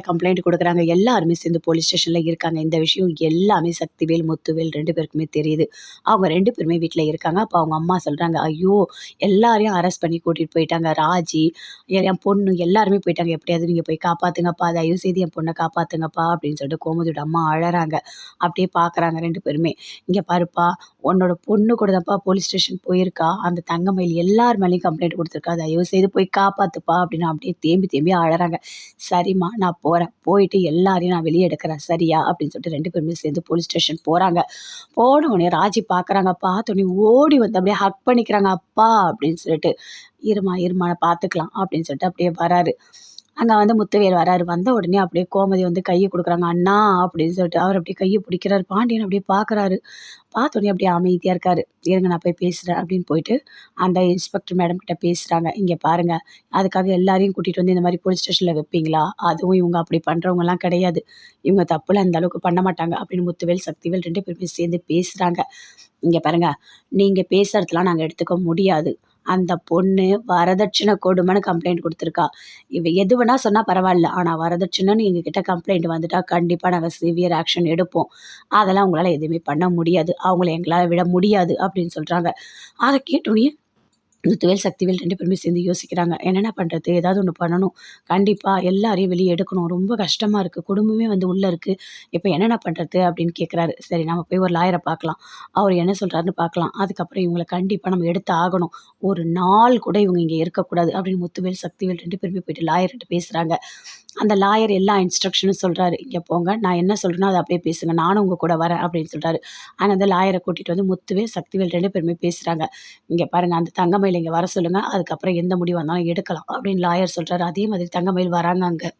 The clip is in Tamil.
கம்ப்ளைண்ட் கொடுக்குறாங்க. எல்லாருமே சேர்ந்து போலீஸ் ஸ்டேஷனில் இருக்காங்க. இந்த விஷயம் எல்லாமே சக்திவேல் முத்துவேல் ரெண்டு பேருக்குமே தெரியுது. அவங்க ரெண்டு பேருமே வீட்டில் இருக்காங்க. அப்போ அவங்க அம்மா சொல்கிறாங்க ஐயோ எல்லாரையும் அரெஸ்ட் பண்ணி கூட்டிகிட்டு போயிட்டாங்க. ராஜி என் என் பொண்ணு எல்லாருமே போயிட்டாங்க. எப்படியாவது நீங்கள் போய் காப்பாற்றுங்கப்பா தயவு செய்து என் பொண்ணை காப்பாற்றுங்கப்பா அப்படின்னு சொல்லிட்டு கோமதியோட அம்மா அழறாங்க. அப்படியே பார்க்குறாங்க ரெண்டு பேருமே. இங்கே பாருப்பா உன்னோட பொண்ணு கூட தான்ப்பா போலீஸ் ஸ்டேஷன் போயிருக்கா. அந்த தங்கமயில் எல்லார் மேலேயும் கம்ப்ளைண்ட் கொடுத்துருக்கா. தயவு செய்து போய் காப்பாற்றுப்பா அப்படின்னு அப்படியே தேம்பி தேம்பி அழறாங்க. சரிம்மா நான் போகிறேன் போயிட்டு எல்லாரையும் நான் வெளியே எடுக்கிறேன். சரியா? அப்படின்னு சொல்லிட்டு ரெண்டு பேருமே சேர்ந்து போலீஸ் ஸ்டேஷன் போகிறாங்க போன உடனே ராஜி பார்க்குறாங்க பார்த்தோன்னே ஓடி வந்து அப்படியே ஹக் பண்ணிக்கிறாங்க. அப்பா! அப்படின்னு சொல்லிட்டு இருமா இருமா பார்த்துக்கலாம். அப்படின்னு சொல்லிட்டு அப்படியே வராரு. அங்கே வந்து முத்துவேல் வராரு. வந்த உடனே அப்படியே கோமதி வந்து கையை கொடுக்குறாங்க. அண்ணா அப்படின்னு சொல்லிட்டு அவர் அப்படியே கையை பிடிக்கிறாரு. பாண்டியன் அப்படியே பார்க்குறாரு. பார்த்தோன்னே அப்படியே அமைதியாக இருக்காரு. இருங்க நான் போய் பேசுகிறேன் அப்படின்னு போயிட்டு அந்த இன்ஸ்பெக்டர் மேடம் கிட்ட பேசுகிறாங்க இங்கே பாருங்கள் அதுக்காக எல்லாரையும் கூட்டிகிட்டு வந்து இந்த மாதிரி போலீஸ் ஸ்டேஷனில் வைப்பீங்களா? அதுவும் இவங்க அப்படி பண்ணுறவங்கலாம் கிடையாது. இவங்க தப்புல அந்த அளவுக்கு பண்ண மாட்டாங்க அப்படின்னு முத்துவேல் சக்திவேல் ரெண்டு பேருமே சேர்ந்து பேசுகிறாங்க இங்கே பாருங்கள் நீங்கள் பேசுகிறதுலாம் நாங்கள் எடுத்துக்க முடியாது. அந்த பொண்ணு வரதட்சணை கொடுமைன்னு கம்ப்ளைண்ட் கொடுத்துருக்கா. இவ எது வேணால் சொன்னால் பரவாயில்ல ஆனால் வரதட்சணைன்னு எங்ககிட்ட கம்ப்ளைண்ட் வந்துட்டால் கண்டிப்பாக நாங்கள் சிவியர் ஆக்ஷன் எடுப்போம். அதெல்லாம் உங்களால் எதுவுமே பண்ண முடியாது. அவங்கள எங்களால் விட முடியாது அப்படின்னு சொல்கிறாங்க அதை கேட்டோன்னே முத்துவேல் சக்திவேல் ரெண்டு பேருமே சேர்ந்து யோசிக்கிறாங்க. என்னென்ன பண்ணுறது ஏதாவது ஒன்று பண்ணணும். கண்டிப்பாக எல்லாரையும் வெளியே எடுக்கணும். ரொம்ப கஷ்டமாக இருக்குது குடும்பமே வந்து உள்ளே இருக்குது இப்போ என்னென்ன பண்ணுறது அப்படின்னு கேட்குறாரு சரி நம்ம போய் ஒரு லாயரை பார்க்கலாம். அவர் என்ன சொல்கிறாருன்னு பார்க்கலாம். அதுக்கப்புறம் இவங்களை கண்டிப்பாக நம்ம எடுத்து ஆகணும். ஒரு நாள் கூட இவங்க இங்கே இருக்கக்கூடாது அப்படின்னு முத்துவேல் சக்திவேல் ரெண்டு பேருமே போயிட்டு லாயர்கிட்ட பேசுகிறாங்க அந்த லாயர் எல்லா இன்ஸ்ட்ரக்ஷனும் சொல்கிறாரு இங்கே போங்க நான் என்ன சொல்கிறேனோ அதை அப்படியே பேசுங்க நானும் உங்கள் கூட வரேன் அப்படின்னு சொல்கிறாரு ஆனால் அந்த லாயரை கூட்டிகிட்டு வந்து முத்துவே சக்திவேல் ரெண்டு பேருமே பேசுகிறாங்க இங்கே பாருங்கள் அந்த தங்கமயில் இங்கே வர சொல்லுங்கள் அதுக்கப்புறம் எந்த முடிவு வந்தாலும் எடுக்கலாம் அப்படின்னு லாயர் சொல்கிறாரு அதே மாதிரி தங்கமயில் வராங்க அங்கே.